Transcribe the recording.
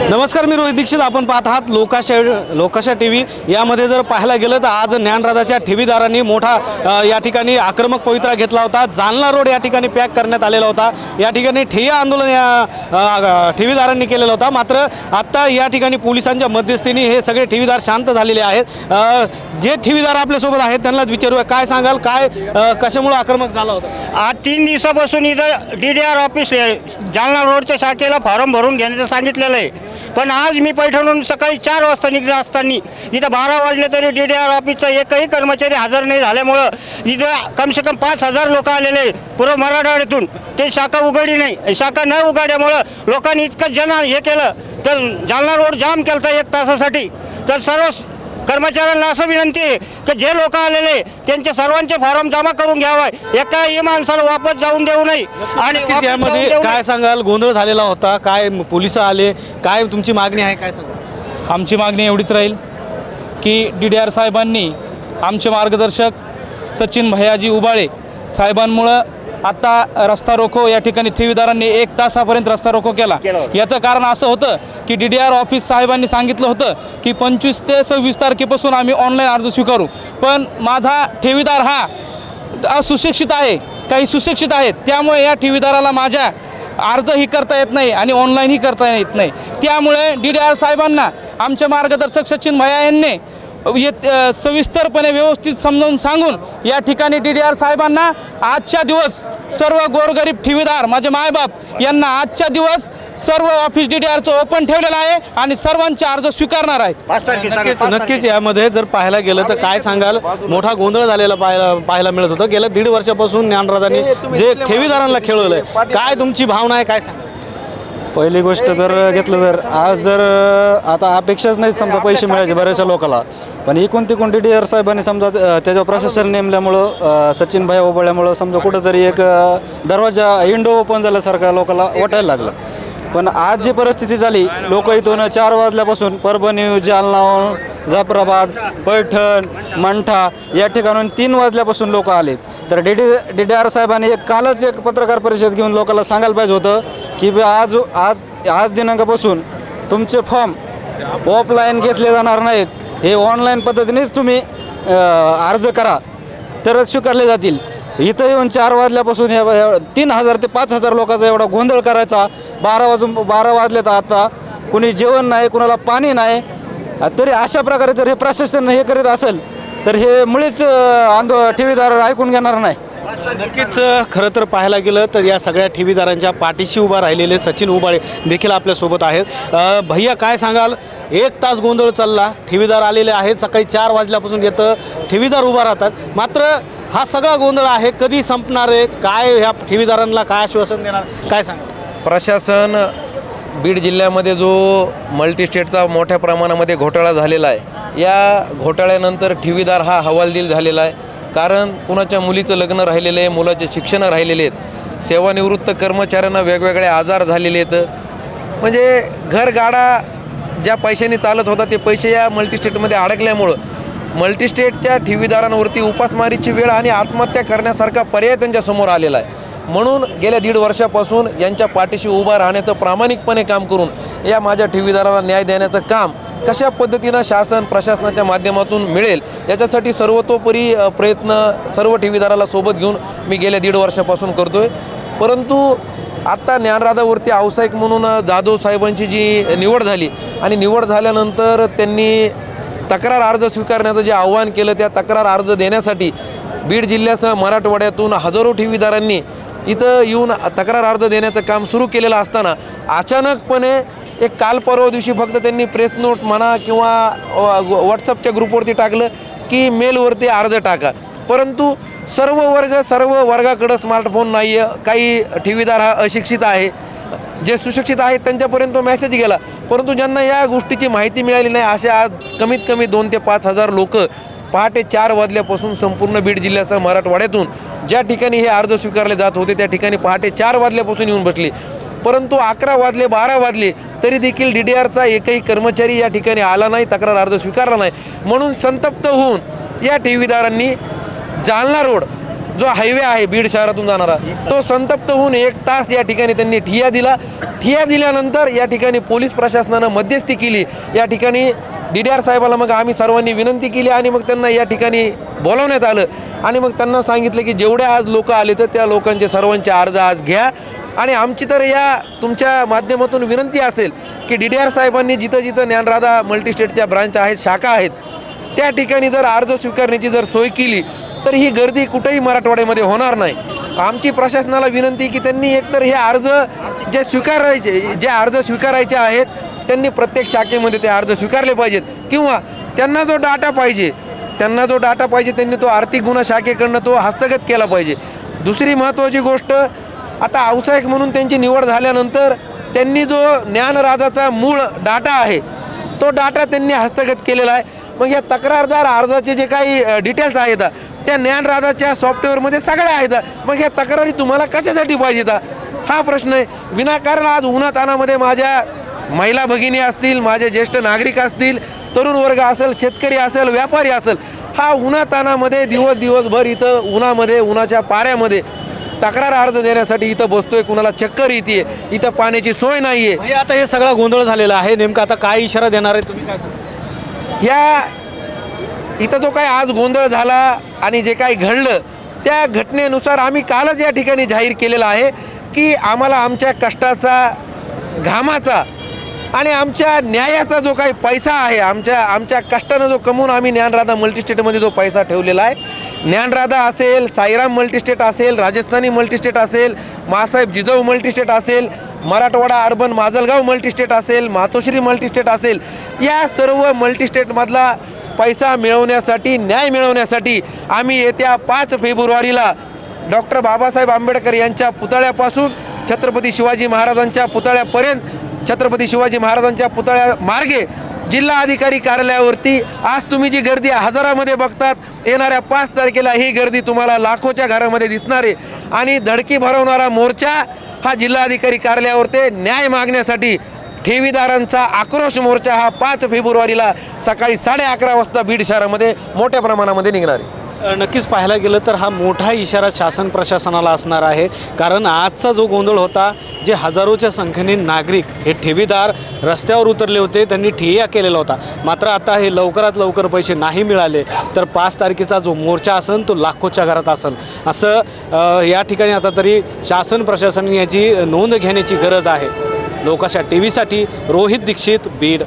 नमस्कार मी रोहित दीक्षित. आपण पाहत आहात लोकाशा लोकाशा टी व्ही यामध्ये जर पाहायला गेलं तर आज ज्ञानराजाच्या ठेवीदारांनी मोठा या ठिकाणी आक्रमक पवित्रा घेतला होता. जालना रोड या ठिकाणी पॅक करण्यात आलेला होता. या ठिकाणी ठेय आंदोलन या ठेवीदारांनी केलेला होता. मात्र आत्ता या ठिकाणी पोलिसांच्या मध्यस्थीने हे सगळे ठेवीदार शांत झालेले आहेत. जे ठेवीदार आपल्यासोबत आहेत त्यांना विचारूया. काय सांगाल? काय कशामुळं कशामुळे आक्रमक झाला होता? आज तीन दिवसापासून इथं D D R office Jalna रोडच्या शाखेला फॉर्म भरून घेण्याचं सांगितलेलं आहे. पण आज मी पैठणहून सकाळी चार वाजता निघलं असताना इथं बारा वाजले तरी डी डी आर ऑफिसचा एकही कर्मचारी हजर नाही झाल्यामुळं इथं कमसे कम पाच हजार लोक आलेले पूर्व मराठवाड्यातून ते शाखा उघडी नाही. शाखा न उघडल्यामुळं लोकांनी इतकं जन हे केलं. तर जालना रोड जाम केलं होता एक तासासाठी. तर सर्व कर्मचाऱ्यांना असं विनंती आहे की जे लोक आलेले त्यांचे सर्वांचे फॉर्म जमा करून घ्यावा. एकाही माणसाला वापस जाऊन देऊ नये आणि यामध्ये काय. सांगाल? गोंधळ झालेला होता. काय पोलीस आले? काय तुमची मागणी आहे? काय सांगाल? आमची मागणी एवढीच राहील की डी डी आर साहेबांनी आमचे मार्गदर्शक सचिन भैयाजी उबाळे साहेबांमुळं आत्ता रस्ता रोको या ठिकाणी ठेवीदारांनी एक तासापर्यंत रस्ता रोको केला. याचं कारण असं होतं की डी डी आर ऑफिस साहेबांनी सांगितलं होतं की पंचवीस ते सव्वीस तारखेपासून आम्ही ऑनलाईन अर्ज स्वीकारू. पण माझा ठेवीदार हा असुशिक्षित आहे काही सुशिक्षित आहेत. त्यामुळे या ठेवीदाराला माझ्या अर्जही करता येत नाही आणि ऑनलाईनही करता येत नाही. त्यामुळे डी डी आर साहेबांना आमचे मार्गदर्शक सचिन भैया यांनी येत सविस्तरपणे व्यवस्थित समजावून सांगून या ठिकाणी डी डी आर साहेबांना आजच्या दिवस सर्व गोरगरीब ठेवीदार माझे मायबाप यांना आजच्या दिवस सर्व ऑफिस डी डी आरचं ओपन ठेवलेलं आहे आणि सर्वांचे अर्ज स्वीकारणार आहेत. सांगा, नक्कीच यामध्ये जर पाहायला गेलं तर काय सांगाल? मोठा गोंधळ झालेला पाहायला पाहायला मिळत होतं. गेल्या दीड वर्षापासून ज्ञानराजांनी जे ठेवीदारांना खेळवलंय काय तुमची भावना आहे काय सांगाल? पहिली गोष्ट जर घेतलं तर आज जर आता अपेक्षाच नाही समजा पैसे मिळायचे बऱ्याचशा लोकांना पण इकून तिकून डी डी आर साहेबांनी समजा त्याच्यावर प्रशासन नेमल्यामुळं सचिन भाई ओबळल्यामुळं समजा कुठंतरी एक दरवाजा विंडो ओपन झाल्यासारखा लोकांना वाटायला लागलं. पण आज जी परिस्थिती झाली लोक इथून चार वाजल्यापासून परभणी जालना जाफराबाद पैठण मंठा या ठिकाणून तीन वाजल्यापासून लोक आले तर D D D D R साहेबांनी एक कालच एक पत्रकार परिषद घेऊन लोकांना सांगायला पाहिजे होतं की आज आज आज दिनांकापासून तुमचे फॉर्म ऑफलाईन घेतले जाणार नाहीत. हे ऑनलाईन पद्धतीनेच तुम्ही अर्ज करा. तरच स्वीकारले जातील. इथं येऊन चार वाजल्यापासून या तीन हजार ते पाच हजार लोकांचा एवढा गोंधळ करायचा. बारा वाजून बारा वाजले तर आता. कुणी जेवण नाही कुणाला पाणी नाही. तरी अशा प्रकारे जर हे प्रशासन हे करीत असेल तर हे मुळीच आंदो ठेवीदार ऐकून घेणार नाही. नक्कीच खरं तर पाहायला गेलं तर या सगळ्या ठेवीदारांच्या पाठीशी उभा राहिलेले सचिन उबाळे देखील आपल्यासोबत आहेत. भैया काय सांगाल? एक तास गोंधळ चालला ठेवीदार आलेले आहेत सकाळी चार वाजल्यापासून येतं ठेवीदार उभा राहतात. मात्र हा सगळा गोंधळ आहे कधी संपणार आहे? काय ह्या ठेवीदारांना काय आश्वासन देणार? काय सांगा प्रशासन बीड जिल्ह्यामध्ये जो मल्टीस्टेटचा मोठ्या प्रमाणामध्ये घोटाळा झालेला आहे या घोटाळ्यानंतर ठेवीदार हा हवालदिल झालेला आहे. कारण कुणाच्या मुलीचं लग्न राहिलेलं आहे मुलाचे शिक्षणं राहिलेले आहेत. सेवानिवृत्त कर्मचाऱ्यांना वेगवेगळे आजार झालेले आहेत. म्हणजे घरगाडा ज्या पैशांनी चालत होता ते पैसे या मल्टीस्टेटमध्ये अडकल्यामुळं मल्टीस्टेटच्या ठेवीदारांवरती उपासमारीची वेळ आणि आत्महत्या करण्यासारखा पर्याय त्यांच्यासमोर आलेला आहे. म्हणून गेल्या दीड वर्षापासून यांच्या पाठीशी उभा राहण्याचं प्रामाणिकपणे काम करून या माझ्या ठेवीदाराला न्याय देण्याचं काम कशा पद्धतीनं शासन प्रशासनाच्या माध्यमातून मिळेल याच्यासाठी सर्वतोपरी प्रयत्न सर्व ठेवीदाराला सोबत घेऊन मी गेल्या दीड वर्षापासून करतो आहे परंतु आत्ता ज्ञानराधावरती व्यावसायिक म्हणून जाधव साहेबांची जी निवड झाली आणि निवड झाल्यानंतर त्यांनी तक्रार अर्ज स्वीकारण्याचं जे आव्हान केलं त्या तक्रार अर्ज देण्यासाठी बीड जिल्ह्यासह मराठवाड्यातून हजारो ठेवीदारांनी इथं येऊन तक्रार अर्ज देण्याचं काम सुरू केलेलं असताना अचानकपणे एक काल परवा दिवशी फक्त त्यांनी प्रेस नोट म्हणा किंवा व्हॉट्सअपच्या ग्रुपवरती टाकलं की मेलवरती अर्ज टाका. परंतु सर्व वर्ग सर्व वर्गाकडं स्मार्टफोन नाही आहे काही ठेवीदार हा अशिक्षित आहे. जे सुशिक्षित आहेत त्यांच्यापर्यंत तो मेसेज गेला. परंतु ज्यांना या गोष्टीची माहिती मिळाली नाही असे आज कमीत कमी दोन ते पाच हजार लोक पहाटे चार वाजल्यापासून संपूर्ण बीड जिल्ह्यासह मराठवाड्यातून ज्या ठिकाणी हे अर्ज स्वीकारले जात होते त्या ठिकाणी पहाटे चार वाजल्यापासून येऊन बसले. परंतु अकरा वाजले बारा वाजले तरी देखील डी डी आरचा एकही कर्मचारी या ठिकाणी आला नाही तक्रार अर्ज स्वीकारला नाही. म्हणून संतप्त होऊन या ठेवीदारांनी जालना रोड जो हायवे आहे बीड शहरातून जाणारा तो संतप्त होऊन एक तास या ठिकाणी त्यांनी ठिया दिला. ठिया दिल्यानंतर या ठिकाणी पोलीस प्रशासनानं मध्यस्थी केली. या ठिकाणी डी डी आर साहेबाला मग आम्ही सर्वांनी विनंती केली आणि मग त्यांना या ठिकाणी बोलवण्यात आलं. आणि मग त्यांना सांगितलं की जेवढे आज लोक आले तर त्या लोकांचे सर्वांचे अर्ज आज घ्या. आणि आमची तर या तुमच्या माध्यमातून विनंती असेल की डी डी आर साहेबांनी जिथं जिथं ज्ञानराधा मल्टीस्टेटच्या ब्रांच आहेत शाखा आहेत त्या ठिकाणी जर अर्ज स्वीकारण्याची जर सोय केली तर ही गर्दी कुठेही मराठवाड्यामध्ये होणार नाही. आमची प्रशासनाला विनंती की त्यांनी एकतर हे अर्ज जे स्वीकारायचे जे अर्ज स्वीकारायचे आहेत त्यांनी प्रत्येक शाखेमध्ये ते अर्ज स्वीकारले पाहिजेत. किंवा त्यांना जो डाटा पाहिजे त्यांना जो डाटा पाहिजे त्यांनी तो आर्थिक गुन्हा शाखेकडनं तो हस्तगत केला पाहिजे. दुसरी महत्त्वाची गोष्ट आता व्यावसायिक म्हणून त्यांची निवड झाल्यानंतर त्यांनी जो ज्ञानराजाचा मूळ डाटा आहे तो डाटा त्यांनी हस्तगत केलेला आहे. मग या तक्रारदार अर्जाचे जे काही डिटेल्स आहेत त्या ज्ञानराजाच्या सॉफ्टवेअरमध्ये सगळ्या आहेत. मग या तक्रारी तुम्हाला कशासाठी पाहिजेत? हा प्रश्न आहे. विनाकारण आज उन्हातानामध्ये माझ्या महिला भगिनी असतील माझे ज्येष्ठ नागरिक असतील तरुण वर्ग असेल शेतकरी असेल व्यापारी असेल हा उन्हातानामध्ये दिवस दिवसभर इथं उन्हामध्ये उन्हाच्या पाऱ्यामध्ये तक्रार अर्ज देण्यासाठी इथं बसतोय कुणाला चक्कर येते इथं पाण्याची सोय नाही आहे आता हे सगळा गोंधळ झालेला आहे नेमका आता काय इशारा देणार आहे तुम्ही काय या इथं जो काही आज गोंधळ झाला आणि जे काही घडलं त्या घटनेनुसार आम्ही कालच या ठिकाणी जाहीर केलेलं आहे की आम्हाला आमच्या कष्टाचा घामाचा आणि आमच्या न्यायाचा जो काही पैसा आहे आमच्या आमच्या कष्टानं जो कमवून आम्ही ज्ञानराधा मल्टीस्टेटमध्ये जो पैसा ठेवलेला आहे ज्ञानराधा असेल साईराम मल्टीस्टेट असेल राजस्थानी मल्टीस्टेट असेल मासाहेब जिजाऊ मल्टीस्टेट असेल मराठवाडा अर्बन माजलगाव मल्टीस्टेट असेल मातोश्री मल्टीस्टेट असेल या सर्व मल्टीस्टेटमधला पैसा मिळवण्यासाठी न्याय मिळवण्यासाठी आम्ही येत्या पाच फेब्रुवारीला डॉक्टर बाबासाहेब आंबेडकर यांच्या पुतळ्यापासून छत्रपती शिवाजी महाराजांच्या पुतळ्यापर्यंत छत्रपती शिवाजी महाराजांच्या पुतळ्या मार्गे जिल्हा अधिकारी कार्यालयावरती आज तुम्ही जी गर्दी हजारामध्ये बघतात येणाऱ्या पाच तारखेला ही गर्दी तुम्हाला लाखोच्या घरामध्ये दिसणार आहे. आणि धडकी भरवणारा मोर्चा हा जिल्हाधिकारी कार्यालयावरती न्याय मागण्यासाठी ठेवीदारांचा आक्रोश मोर्चा हा पाच फेब्रुवारीला सकाळी साडे अकरा वाजता बीड शहरामध्ये मोठ्या प्रमाणामध्ये निघणार आहे. नक्कीच पाहायला गेलं तर हा मोठा इशारा शासन प्रशासनाला असणार आहे. कारण आजचा जो गोंधळ होता जे हजारोच्या संख्येने नागरिक हे ठेवीदार रस्त्यावर उतरले होते त्यांनी ठिय्या केलेला होता. मात्र आता हे लवकरात लवकर पैसे नाही मिळाले तर पाच तारखेचा जो मोर्चा असेल तो लाखोच्या घरात असेल. असं या ठिकाणी आता तरी शासन प्रशासन याची नोंद घेण्याची गरज आहे. लोकाशा टी व्हीसाठी रोहित दीक्षित बीड.